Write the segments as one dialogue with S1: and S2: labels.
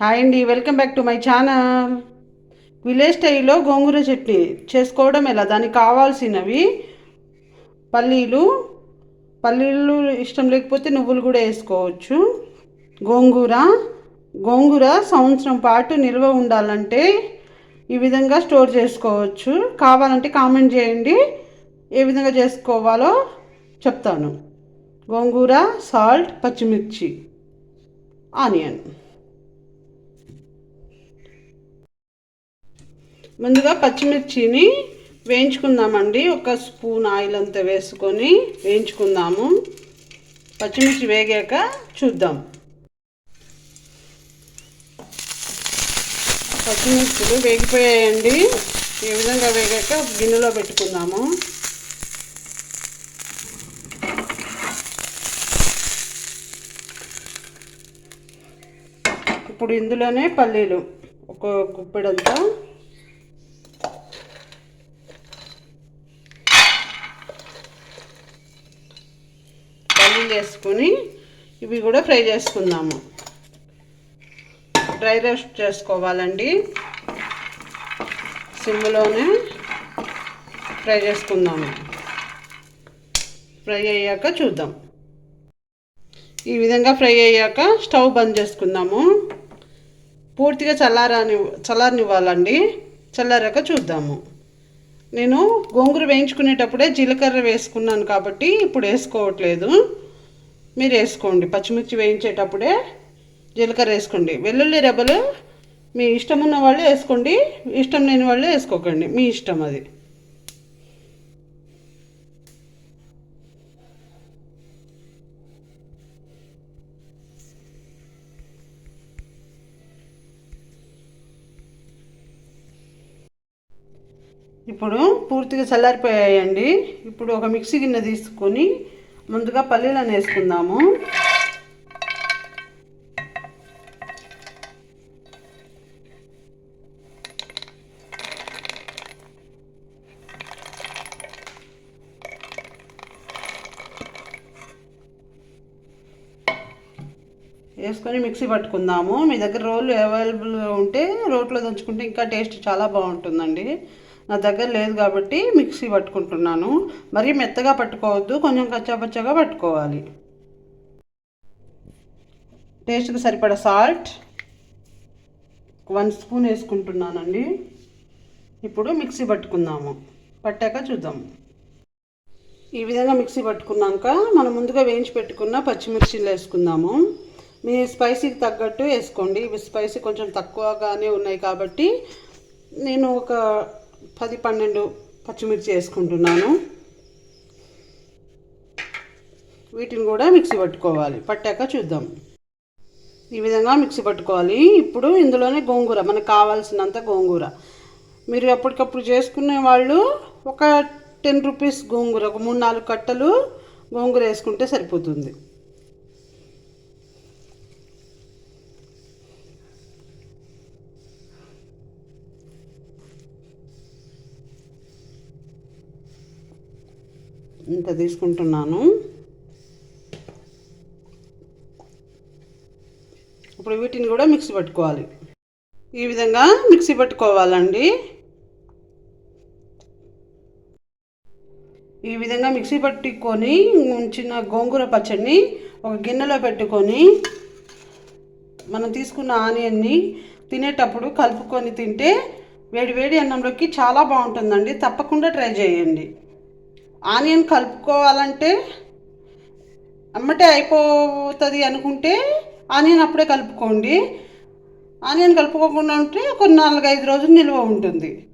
S1: Hi అండి welcome back to my channel. Village స్టైల్లో గోంగూర చట్నీ చేసుకోవడం ఎలా? దానికి కావాల్సినవి పల్లీలు పల్లీలు ఇష్టం లేకపోతే నువ్వులు కూడా వేసుకోవచ్చు. గోంగూర గోంగూర సంవత్సరం పాటు నిల్వ ఉండాలంటే ఈ విధంగా స్టోర్ చేసుకోవచ్చు. కావాలంటే కామెంట్ చేయండి ఏ విధంగా చేసుకోవాలో చెప్తాను. గోంగూర సాల్ట్ పచ్చిమిర్చి ఆనియన్. ముందుగా పచ్చిమిర్చిని వేయించుకుందామండి. ఒక స్పూన్ ఆయిల్ అంతా వేసుకొని వేయించుకుందాము. పచ్చిమిర్చి వేగాక చూద్దాం. పచ్చిమిర్చిలు వేగిపోయాయండి. ఈ విధంగా వేగాక గిన్నెలో పెట్టుకుందాము. ఇప్పుడు ఇందులోనే పల్లీలు ఒక గుప్పెడంతా పల్లీలు వేసుకొని ఇవి కూడా ఫ్రై చేసుకుందాము. డ్రై రోస్ట్ చేసుకోవాలండి. సిమ్లోనే ఫ్రై చేసుకుందాము. ఫ్రై అయ్యాక చూద్దాం. ఈ విధంగా ఫ్రై అయ్యాక స్టవ్ బంద్ చేసుకుందాము. పూర్తిగా చల్లారని చల్లారనివ్వాలండి. చల్లారాక చూద్దాము. నేను గోంగూర వేయించుకునేటప్పుడే జీలకర్ర వేసుకున్నాను కాబట్టి ఇప్పుడు వేసుకోవట్లేదు. మీరు వేసుకోండి పచ్చిమిర్చి వేయించేటప్పుడే జీలకర్ర వేసుకోండి. వెల్లుల్లి రెబ్బలు మీ ఇష్టం ఉన్న వాళ్ళు వేసుకోండి. ఇష్టం లేని వాళ్ళు వేసుకోకండి. మీ ఇష్టం అది. ఇప్పుడు పూర్తిగా చల్లారిపోయాయండి. ఇప్పుడు ఒక మిక్సీ గిన్నె తీసుకొని ముందుగా పల్లీలను వేసుకుందాము. వేసుకొని మిక్సీ పట్టుకుందాము. మీ దగ్గర రోలు అవైలబుల్గా ఉంటే రోట్లో దంచుకుంటే ఇంకా టేస్ట్ చాలా బాగుంటుందండి. నా దగ్గర లేదు కాబట్టి మిక్సీ పట్టుకుంటున్నాను. మరీ మెత్తగా పట్టుకోవద్దు కొంచెం కచ్చాపచ్చగా పట్టుకోవాలి. టేస్ట్కి సరిపడ సాల్ట్ వన్ స్పూన్ వేసుకుంటున్నానండి. ఇప్పుడు మిక్సీ పట్టుకుందాము. పట్టాక చూద్దాము ఈ విధంగా మిక్సీ పట్టుకున్నాక మనం ముందుగా వేయించి పెట్టుకున్న పచ్చిమిర్చిలు వేసుకుందాము. మీ స్పైసీకి తగ్గట్టు వేసుకోండి. ఇవి స్పైసీ కొంచెం తక్కువగానే ఉన్నాయి కాబట్టి నేను ఒక పది పన్నెండు పచ్చిమిర్చి వేసుకుంటున్నాను. వీటిని కూడా మిక్సీ పట్టుకోవాలి. పట్టాక చూద్దాం. ఈ విధంగా మిక్సీ పట్టుకోవాలి. ఇప్పుడు ఇందులోనే గోంగూర మనకు కావాల్సినంత గోంగూర. మీరు ఎప్పటికప్పుడు చేసుకునే వాళ్ళు ఒక టెన్ రూపీస్ గోంగూర ఒక మూడు నాలుగు కట్టలు గోంగూర వేసుకుంటే సరిపోతుంది. ఇంత తీసుకుంటున్నాను. ఇప్పుడు వీటిని కూడా మిక్సీ పట్టుకోవాలి. ఈ విధంగా మిక్సీ పట్టుకోవాలండి. ఈ విధంగా మిక్సీ పట్టుకొని చిన్న గోంగూర పచ్చడిని ఒక గిన్నెలో పెట్టుకొని మనం తీసుకున్న ఆనియన్ని తినేటప్పుడు కలుపుకొని తింటే వేడి వేడి అన్నంలోకి చాలా బాగుంటుందండి. తప్పకుండా ట్రై చేయండి. ఆనియన్ కలుపుకోవాలంటే అమ్మటే అయిపోతుంది అనుకుంటే ఆనియన్ అప్పుడే కలుపుకోండి. ఆనియన్ కలుపుకోకుండా ఉంటే ఒక నాలుగైదు రోజులు నిల్వ ఉంటుంది.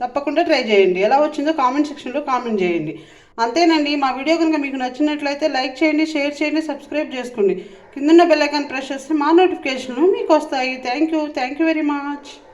S1: తప్పకుండా ట్రై చేయండి. ఎలా వచ్చిందో కామెంట్ సెక్షన్లో కామెంట్ చేయండి. అంతేనండి మా వీడియో కనుక మీకు నచ్చినట్లయితే లైక్ చేయండి షేర్ చేయండి సబ్స్క్రైబ్ చేసుకోండి. కిందన్న బెల్ ఐకాన్ ప్రెస్ చేస్తే మా నోటిఫికేషన్లు మీకు వస్తాయి. Thank you. Thank you very much.